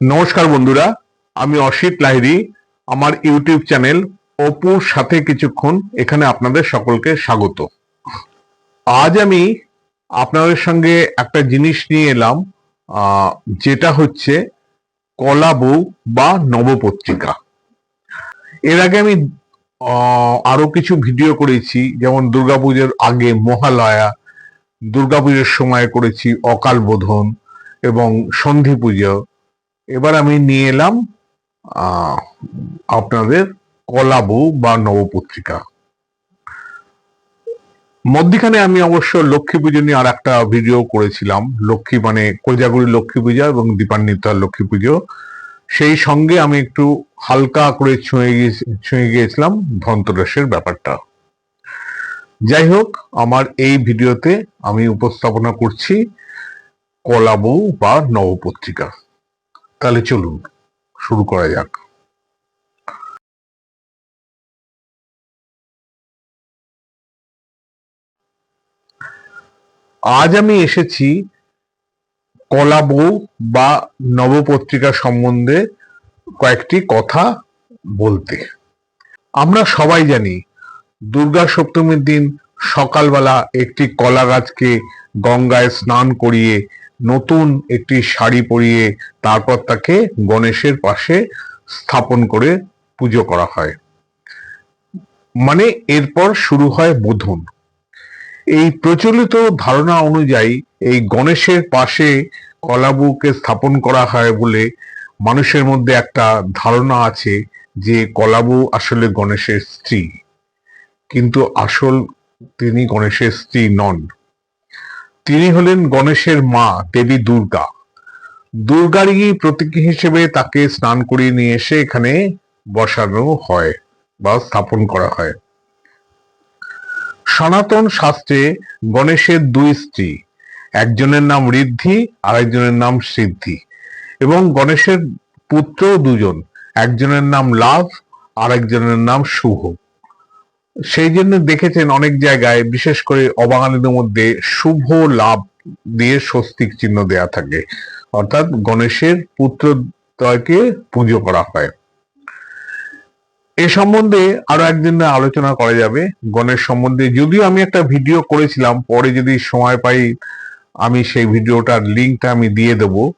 নমস্কার বন্ধুরা, আমি অসিত লাহিরি আমার ইউটিউব চ্যানেল অপুর সাথে কিছুক্ষণ এখানে আপনাদের সকলকে স্বাগত। আজ আমি আপনাদের সঙ্গে একটা জিনিস নিয়ে এলাম যেটা হচ্ছে কলা বউ বা নবপত্রিকা। এর আগে আমি আরও কিছু ভিডিও করেছি, যেমন দুর্গাপুজোর আগে মহালয়া, দুর্গাপুজোর সময় করেছি অকাল বোধন এবং সন্ধি পুজো এবার আমি নিয়ে এলাম আপনাদের কলাবু বা নবপত্রিকা। মধ্যখানে আমি অবশ্য লক্ষ্মী পুজো নিয়ে আর একটা ভিডিও করেছিলাম। লক্ষ্মী মানে কোজাগুড়ি লক্ষ্মী পূজা এবং দীপান্বিতার লক্ষ্মী পুজো। সেই সঙ্গে আমি একটু হালকা করে ছুঁয়ে গিয়ে, ছুঁয়ে গিয়েছিলাম ধনতেরাসের ব্যাপারটা। যাই হোক, আমার এই ভিডিওতে আমি উপস্থাপনা করছি কলাবু বা নবপত্রিকা। তাহলে চলুন, শুরু করা যাক। আজ আমি এসেছি কলা বউ বা নবপত্রিকা সম্বন্ধে কয়েকটি কথা বলতে। আমরা সবাই জানি, দুর্গা সপ্তমীর দিন সকালবেলা একটি কলা গাছকে গঙ্গায় স্নান করিয়ে নতুন একটি শাড়ি পরিয়ে তারপর তাকে গণেশের পাশে স্থাপন করে পুজো করা হয়। মানে এরপর শুরু হয় বোধন। এই প্রচলিত ধারণা অনুযায়ী এই গণেশের পাশে কলাবুকে স্থাপন করা হয় বলে মানুষের মধ্যে একটা ধারণা আছে যে কলাবু আসলে গণেশের স্ত্রী। কিন্তু আসল তিনি গণেশের স্ত্রী নন। তিনি হলেন গণেশের মা, দেবী দুর্গা। দুর্গারই প্রতীক হিসেবে তাকে স্নান করিয়ে নিয়ে এসে এখানে বসানো হয় বা স্থাপন করা হয়। সনাতন শাস্ত্রে গণেশের দুই স্ত্রী, একজনের নাম ঋদ্ধি আর একজনের নাম সিদ্ধি। এবং গণেশের পুত্র দুজন, একজনের নাম লাভ আর একজনের নাম শুভ। সেই জন্য দেখেছেন অনেক জায়গায়, বিশেষ করে অবাঙালিদের মধ্যে শুভ লাভ দিয়ে স্বস্তিক চিহ্ন দেয়া থাকে। অর্থাৎ গণেশের পুত্রদ্বয়কে পুজো করা হয়। এ সম্বন্ধে আরও একদিন আলোচনা করা যাবে গণেশ সম্বন্ধে। যদিও আমি একটা ভিডিও করেছিলাম, পরে যদি সময় পাই আমি সেই ভিডিওটার লিঙ্কটা আমি দিয়ে দেব।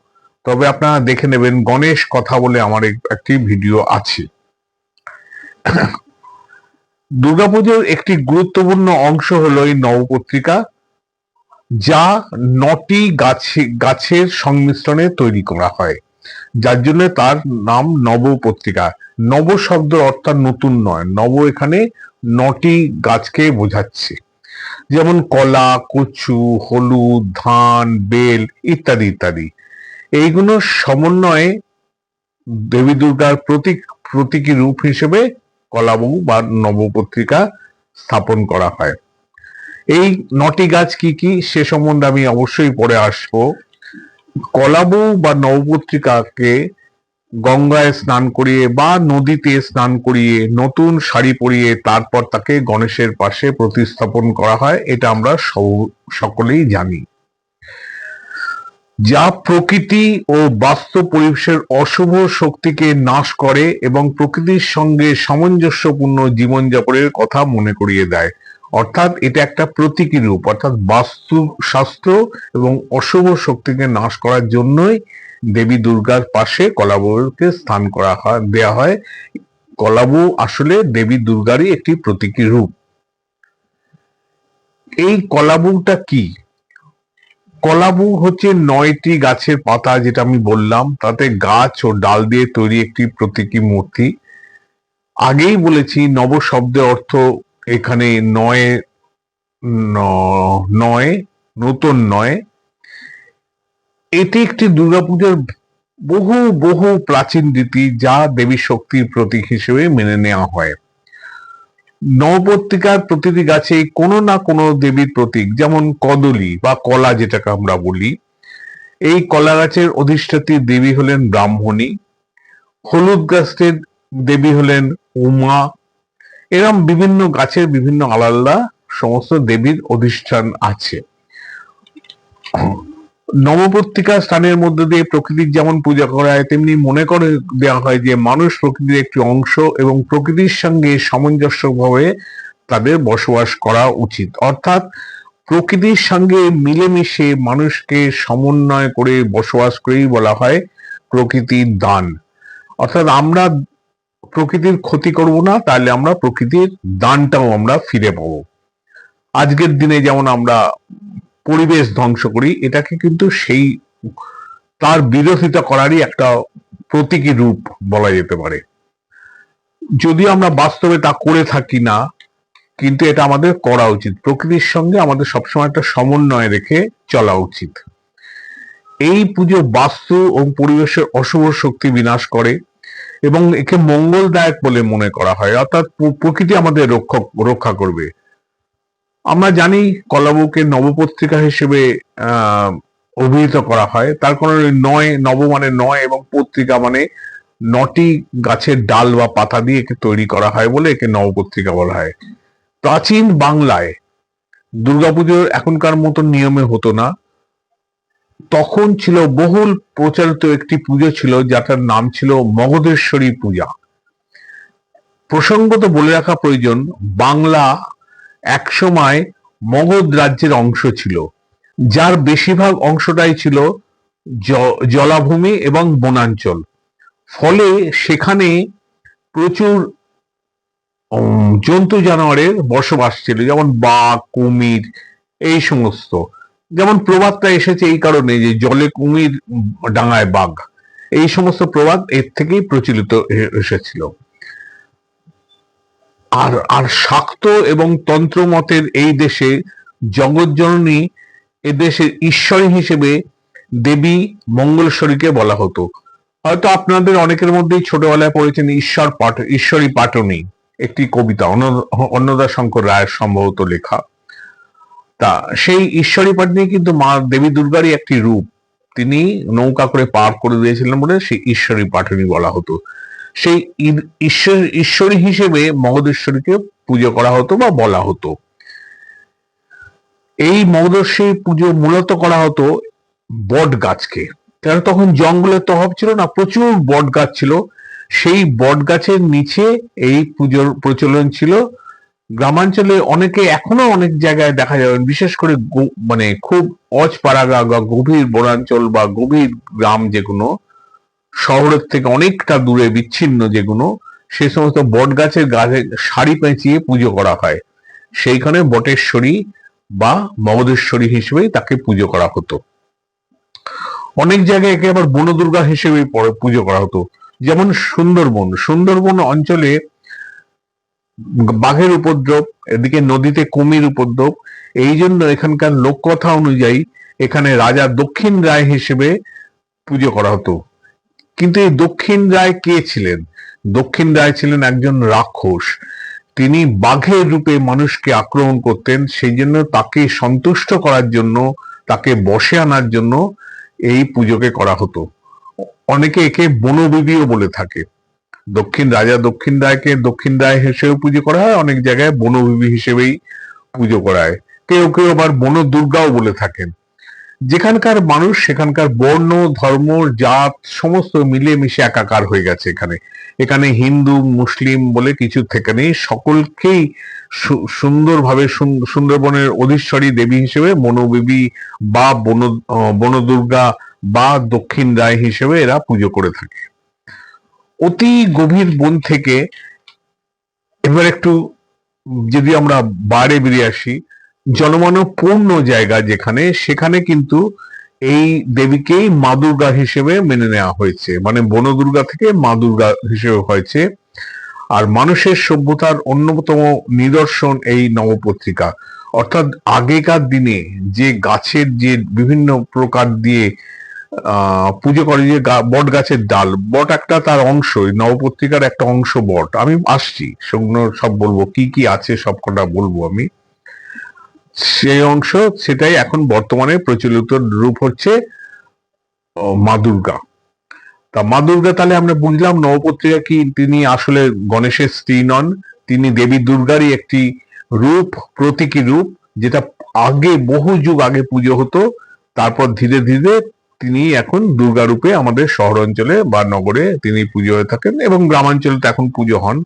তবে আপনারা দেখে নেবেন গণেশ কথা বলে আমার এক- একটি ভিডিও আছে। দুর্গাপুজোর একটি গুরুত্বপূর্ণ অংশ হলো এই নবপত্রিকা, যা নটি গাছে গাছের সংমিশ্রণে তৈরি করা হয়, যার জন্য তার নাম নবপত্রিকা। নব শব্দ অর্থাৎ নতুন নয়, নব এখানে নটি গাছকে বোঝাচ্ছে। যেমন কলা, কচু, হলুদ, ধান, বেল ইত্যাদি ইত্যাদি। এইগুলো সমন্বয়ে দেবী দুর্গার প্রতীক প্রতীকী রূপ হিসেবে কলাবু বা নবপত্রিকা স্থাপন করা হয়। এই নটি গাছ কি কি? সে সম্বন্ধে আমি অবশ্যই পরে আসব। কলাবু বা নবপত্রিকাকে গঙ্গায় স্নান করিয়ে বা নদীতে স্নান করিয়ে নতুন শাড়ি পরিয়ে তারপর তাকে গণেশের পাশে প্রতিস্থাপন করা হয়, এটা আমরা সকলেই জানি। যা প্রকৃতি ও বাস্তব পরিবেশের অশুভ শক্তিকে নাশ করে এবং প্রকৃতির সঙ্গে সামঞ্জস্যপূর্ণ জীবনযাপনের কথা মনে করিয়ে দেয়। অর্থাৎ এটা একটা প্রতীকী রূপ, অর্থাৎ বাস্তু শাস্ত্র এবং অশুভ শক্তিকে নাশ করার জন্যই দেবী দুর্গার পাশে কলাবুকে স্থান করা হয়, দেয়া হয়। কলাবু আসলে দেবী দুর্গারই একটি প্রতীকী রূপ। এই কলাবুটা কি? কলাবু হচ্ছে নয়টি গাছের পাতা যেটা আমি বললাম। তাতে গাছ ও ডাল দিয়ে তৈরি একটি প্রতীকী মূর্তি। আগেই বলেছি, নব শব্দের অর্থ এখানে নয় নয়, নতুন নয়। এটি একটি দুর্গাপূজার বহু বহু প্রাচীন রীতি যা দেবী শক্তির প্রতীক হিসেবে মেনে নেওয়া হয়। নবপত্রিকার প্রতিটি গাছে কোনো না কোনো দেবীর প্রতীক, যেমন কদলী বা কলা যেটাকে আমরা বলি। এই কলা গাছের অধিষ্ঠাত্রী দেবী হলেন ব্রাহ্মণী, হলুদ গাছের দেবী হলেন উমা। এরম বিভিন্ন গাছের বিভিন্ন আলাদা সমস্ত দেবীর অধিষ্ঠান আছে। নবপত্রিকা স্থানের মধ্যে দিয়ে প্রকৃতির যেমন পূজা করা হয়, তেমনি মনে করে দেওয়া হয় যে, মানুষ প্রকৃতির একটি অংশ এবং প্রকৃতির সঙ্গে সামঞ্জস্যভাবে তাদের বসবাস করা উচিত। অর্থাৎ প্রকৃতির সঙ্গে মিলেমিশে মানুষকে সমন্বয় করে বসবাস করেই বলা হয় প্রকৃতির দান। অর্থাৎ আমরা প্রকৃতির ক্ষতি করব না, তাহলে আমরা প্রকৃতির দানটাও আমরা ফিরে পাবো। আজকের দিনে যেমন আমরা পরিবেশ ধ্বংস করি, এটাকে কিন্তু সেই, তার বিরোধিতা করারই একটা প্রতীকী রূপ বলা যেতে পারে। যদি আমরা বাস্তবে তা করে থাকি না, কিন্তু এটা আমাদের করা উচিত। প্রকৃতির সঙ্গে আমাদের সবসময় একটা সমন্বয় রেখে চলা উচিত। এই পুজো বাস্তু ও পরিবেশের অশুভ শক্তি বিনাশ করে এবং একে মঙ্গলদায়ক বলে মনে করা হয়। অর্থাৎ প্রকৃতি আমাদের রক্ষা রক্ষা করবে। আমরা জানি কলাবউকে নবপত্রিকা হিসেবে অভিহিত করা হয়। তার কারণ নয়, নব মানে নয় এবং পত্রিকা মানে নটি গাছের ডাল বা পাতা দিয়ে একে তৈরি করা হয় বলে একে নবপত্রিকা বলা হয়। প্রাচীন বাংলায় দুর্গাপুজোর এখনকার মতো নিয়মে হতো না। তখন ছিল বহুল প্রচারিত একটি পুজো ছিল, যাটার নাম ছিল মগধেশ্বরী পূজা। প্রসঙ্গত বলে রাখা প্রয়োজন, বাংলা একসময় মগধ রাজ্যের অংশ ছিল, যার বেশিরভাগ অংশটাই ছিল জলাভূমি এবং বনাঞ্চল। ফলে সেখানে প্রচুর জন্তু জানোয়ারের বসবাস ছিল, যেমন বাঘ, কুমির, এই সমস্ত। যেমন প্রবাদটা এসেছে এই কারণে যে জলে কুমির ডাঙায় বাঘ। এই সমস্ত প্রবাদ এর থেকেই প্রচলিত এসেছিল। আর আর শাক্ত এবং তন্ত্র মতের এই দেশে জগৎজননী এদেশের ঈশ্বরী হিসেবে দেবী মঙ্গলেশ্বরীকে বলা হতো। হয়তো আপনাদের অনেকের মধ্যেই ছোটবেলায় পড়েছেন ঈশ্বর পাঠ, ঈশ্বরী পাটনী, একটি কবিতা অন্ন- অন্নদা শঙ্কর রায়ের সম্ভবত লেখা। তা সেই ঈশ্বরী পাটনি কিন্তু মা দেবী দুর্গারই একটি রূপ। তিনি নৌকা করে পার করে দিয়েছিলেন বলে সেই ঈশ্বরী পাটনী বলা হতো। সেই ঈশ্বর, ঈশ্বরী হিসেবে মগধেশ্বরীকে পুজো করা হতো বা বলা হতো। এই মগধেশ্বরী পুজো মূলত করা হতো বট গাছকে। কারণ তখন জঙ্গলের তো অভাব ছিল না? প্রচুর বট গাছ ছিল। সেই বট গাছের নিচে এই পুজোর প্রচলন ছিল। গ্রামাঞ্চলে অনেকে এখনও অনেক জায়গায় দেখা যাবে বিশেষ করে মানে খুব অজপাড়া গ্রাম বা গভীর বনাঞ্চল বা গভীর গ্রাম যেগুলো শহরের থেকে অনেকটা দূরে বিচ্ছিন্ন যেগুলো, সে সমস্ত বট গাছের গাছে সারি পেঁচিয়ে পুজো করা হয়। সেইখানে বটেশ্বরী বা মগধেশ্বরী হিসেবেই তাকে পুজো করা হতো। অনেক জায়গায় একে আবার বনদুর্গা হিসেবে পুজো করা হতো। যেমন সুন্দরবন সুন্দরবন অঞ্চলে বাঘের উপদ্রব, এদিকে নদীতে কুমির উপদ্রব, এই জন্য এখানকার লোককথা অনুযায়ী এখানে রাজা দক্ষিণ রায় হিসেবে পুজো করা হতো। কিন্তু এই দক্ষিণ রায় কে ছিলেন? দক্ষিণ রায় ছিলেন একজন রাক্ষস। তিনি বাঘের রূপে মানুষকে আক্রমণ করতেন, সেই জন্য তাকে সন্তুষ্ট করার জন্য, তাকে বসে আনার জন্য এই পুজোকে করা হতো। অনেকে একে বনবিবিও বলে থাকে। দক্ষিণ রাজা দক্ষিণ রায়কে দক্ষিণ রায় হিসেবে পুজো করা হয়, অনেক জায়গায় বনবিবি হিসেবেই পুজো করা হয়। কেউ কেউ আবার বন দুর্গাও বলে থাকেন। যেখানকার মানুষ, সেখানকার বর্ণ, ধর্ম, জাত, সমস্ত মিলেমিশে একাকার হয়ে গেছে এখানে। এখানে হিন্দু, মুসলিম বলে কিছু থেকে নেই। সকলকেই সুন্দরভাবে সুন- সুন্দরবনের অধীশ্বরী দেবী হিসেবে মনোবিবি বা বন বনদুর্গা বা দক্ষিণ রায় হিসেবে এরা পুজো করে থাকে। অতি গভীর বন থেকে, এবার একটু যদি আমরা বাইরে বেরিয়ে আসি জনমানবপূর্ণ জায়গা যেখানে, সেখানে কিন্তু এই দেবীকেই মা দুর্গা হিসেবে মেনে নেওয়া হয়েছে। মানে বনদুর্গা থেকে মা দুর্গা হিসেবে হয়েছে। আর মানুষের সভ্যতার অন্যতম নিদর্শন এই নবপত্রিকা। অর্থাৎ আগেকার দিনে যে গাছের যে বিভিন্ন প্রকার দিয়ে পুজো করে যে বট গাছের ডাল, বট একটা তার অংশ নবপত্রিকার একটা অংশ বট। আমি আসছি, সেগুলো সব বলব, কি কি আছে সব কটা বলব আমি। সেই অংশ সেটাই এখন বর্তমানে প্রচলিত রূপ হচ্ছে মা দুর্গা। তা মা দুর্গা তাহলে আমরা বুঝলাম নবপত্রিকা কি তিনি আসলে গণেশের স্ত্রী নন, তিনি দেবী দুর্গারই একটি রূপ, প্রতীকী রূপ, যেটা আগে, বহু যুগ আগে পুজো হতো, তারপর ধীরে ধীরে তিনি এখন দুর্গা রূপে আমাদের শহর অঞ্চলে বা নগরে তিনি পুজো হয়ে থাকেন এবং গ্রামাঞ্চলে তো এখন পুজো হন।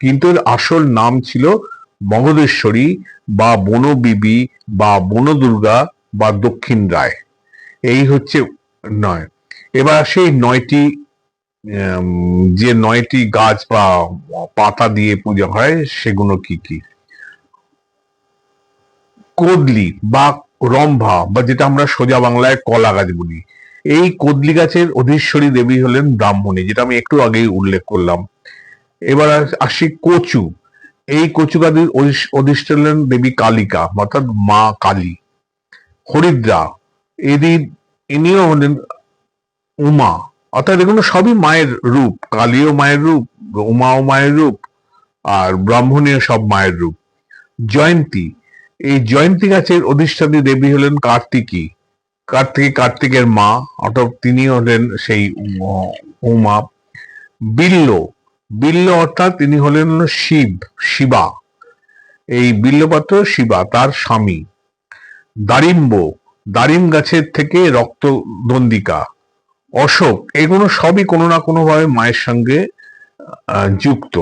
কিন্তু আসল নাম ছিল মগধেশ্বরী বা বনবিবি বা বনদুর্গা বা দক্ষিণ রায়। এই হচ্ছে নয়। এবার সেই নয়টি যে নয়টি গাছ বা পাতা দিয়ে পূজা হয়, সেগুলো কি কি? কদলি বা রম্ভা বা যেটা আমরা সোজা বাংলায় কলা গাছ বলি। এই কদলি গাছের অধীশ্বরী দেবী হলেন ব্রাহ্মণী, যেটা আমি একটু আগেই উল্লেখ করলাম। এবার আসি কচু। এই কচু গাছের অধীশ- হলেন দেবী কালিকা, অর্থাৎ মা কালী। হরিদ্রা এদি ইনিও হলেন উমা। অর্থাৎ এগুলো সবই মায়ের রূপ। কালীও মায়ের রূপ, উমাও মায়ের রূপ, আর ব্রাহ্মণীয় সব মায়ের রূপ। জয়ন্তী, এই জয়ন্তী গাছের অধিষ্ঠাত্রী দেবী হলেন কার্তিকী। কার্তিকী কার্তিকের মা, অর্থাৎ তিনি হলেন সেই উমা। বিল্ল বিল্ল অর্থাৎ তিনি হলেন শিব শিবা। এই বিল্লপাত্র শিবা তার স্বামী। দারিম্ব দারিম গাছের থেকে রক্ত দন্দিকা অশোক এগুলো সবই কোনো না কোনো ভাবে মায়ের সঙ্গে যুক্ত।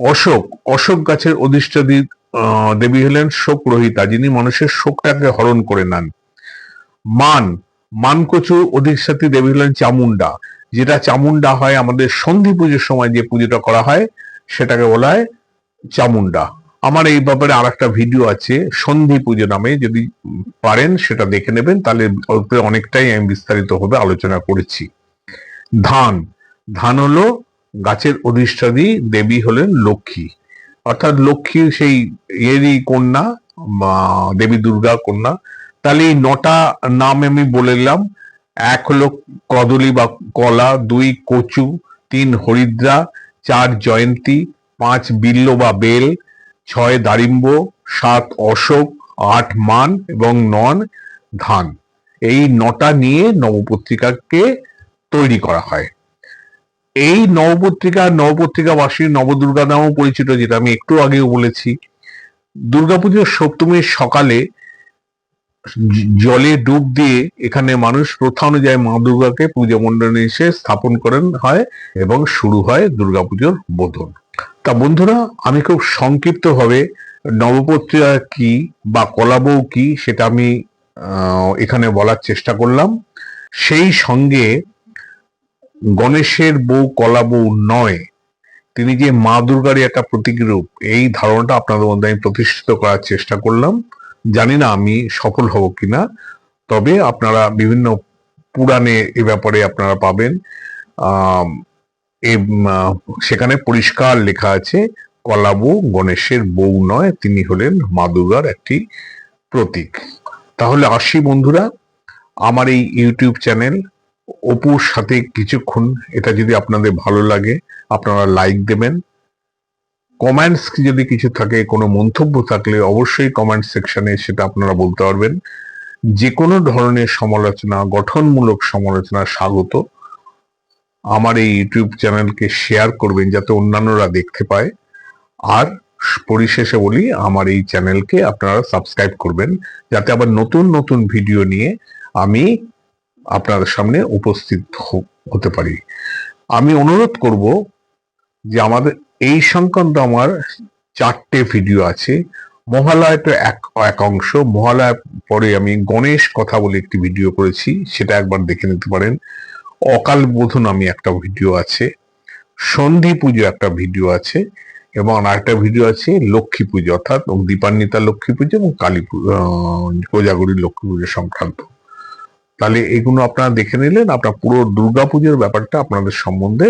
অশোক অশোক গাছের অধিষ্ঠাত্রী আহ, দেবী হলেন শোক রহিতা যিনি মানুষের শোকটাকে হরণ করে নেন। মান মানকচু অধিষ্ঠাত্রী দেবী হলেন চামুন্ডা যেটা চামুন্ডা হয়, আমাদের সন্ধি পুজোর সময় যে পুজোটা করা হয়, সেটাকে বলা হয় চামুন্ডা আমার এই ব্যাপারে আর একটা ভিডিও আছে, সন্ধি পুজো নামে, যদি পারেন সেটা দেখে নেবেন, তাহলে অনেকটাই আমি বিস্তারিত ভাবে আলোচনা করেছি। ধান। ধান হলো গাছের অধিষ্ঠাত্রী দেবী হলেন লক্ষ্মী। অর্থাৎ লক্ষ্মী সেই এরই কন্যা দেবী দুর্গা কন্যা। তাহলে এই নটা নাম আমি বলে দিলাম। এক হলো কদলী বা কলা, দুই কচু, তিন হরিদ্রা, চার জয়ন্তী, পাঁচ বিল্ল বা বেল, ছয় দারিম্ব, সাত অশোক, আট মান এবং নন ধান। এই নটা নিয়ে নবপত্রিকাকে তৈরি করা হয়। এই নবপত্রিকা নবপত্রিকাবাসী নবদুর্গা নামও পরিচিত, যেটা আমি একটু আগেও বলেছি। দুর্গাপুজোর সপ্তমীর সকালে জলে ডুব দিয়ে এখানে মানুষ প্রথা অনুযায়ী মা দুর্গাকে পুজো মণ্ডলে এসে স্থাপন করেন, হয় এবং শুরু হয় দুর্গাপুজোর বোধন। তা বন্ধুরা, আমি খুব সংক্ষিপ্ত ভাবে নবপত্রিকা কি বা কলাবউ কি সেটা আমি এখানে বলার চেষ্টা করলাম। সেই সঙ্গে গণেশের বউ, কলা বউ নয়, তিনি যে মা দুর্গারই একটা প্রতীক রূপ, এই ধারণাটা আপনাদের মধ্যে আমি প্রতিষ্ঠিত করার চেষ্টা করলাম। জানি না আমি সফল হব কিনা, তবে আপনারা বিভিন্ন পুরাণে এ ব্যাপারে আপনারা পাবেন। সেখানে পরিষ্কার লেখা আছে, কলাবু গণেশের বউ নয়, তিনি হলেন মা দুর্গার একটি প্রতীক। তাহলে আসি বন্ধুরা, আমার এই ইউটিউব চ্যানেল অপুর সাথে কিছুক্ষণ, এটা যদি আপনাদের ভালো লাগে, আপনারা লাইক দেবেন কমেন্টস যদি কিছু থাকে, কোনো মন্তব্য থাকলে অবশ্যই কমেন্ট সেকশনে সেটা আপনারা বলতে পারবেন। যে কোনো ধরনের সমালোচনা, গঠনমূলক সমালোচনা, স্বাগত। আমার এই ইউটিউব চ্যানেলকে শেয়ার করবেন যাতে অন্যান্যরা দেখতে পায়। আর পরিশেষে বলি, আমার এই চ্যানেলকে আপনারা সাবস্ক্রাইব করবেন, যাতে আবার নতুন নতুন ভিডিও নিয়ে আমি আপনাদের সামনে উপস্থিত হতে পারি। আমি অনুরোধ করব যে আমাদের এই সংক্রান্ত আমার চারটে ভিডিও আছে। মহালয় তো এক এক অংশ। মহালয় পরে আমি গণেশ কথা বলে একটি ভিডিও করেছি, সেটা একবার দেখে নিতে পারেন। অকাল বোধন আমি একটা ভিডিও আছে। সন্ধি পুজো একটা ভিডিও আছে এবং আরেকটা ভিডিও আছে লক্ষ্মী পুজো, অর্থাৎ দীপান্বিতা লক্ষ্মী পুজো এবং কালী পুজো কোজাগরী লক্ষ্মী পুজো সংক্রান্ত। তাহলে এগুলো আপনারা দেখে নিলেন, আপনার পুরো দুর্গাপুজোর ব্যাপারটা আপনাদের সম্বন্ধে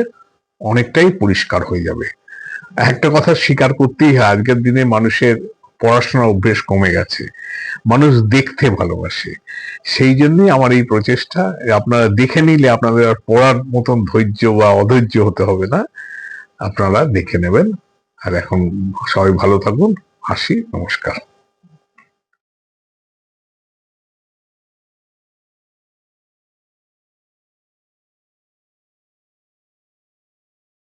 অনেকটাই পরিষ্কার হয়ে যাবে। একটা কথা স্বীকার করতেই হয়, আজকের দিনে মানুষের পড়াশোনার অভ্যেস কমে গেছে। মানুষ দেখতে ভালোবাসে। সেই জন্যই আমার এই প্রচেষ্টা আপনারা দেখে নিলে আপনাদের আর পড়ার মতন ধৈর্য বা অধৈর্য হতে হবে না। আপনারা দেখে নেবেন। আর এখন সবাই ভালো থাকুন। হাসি নমস্কার।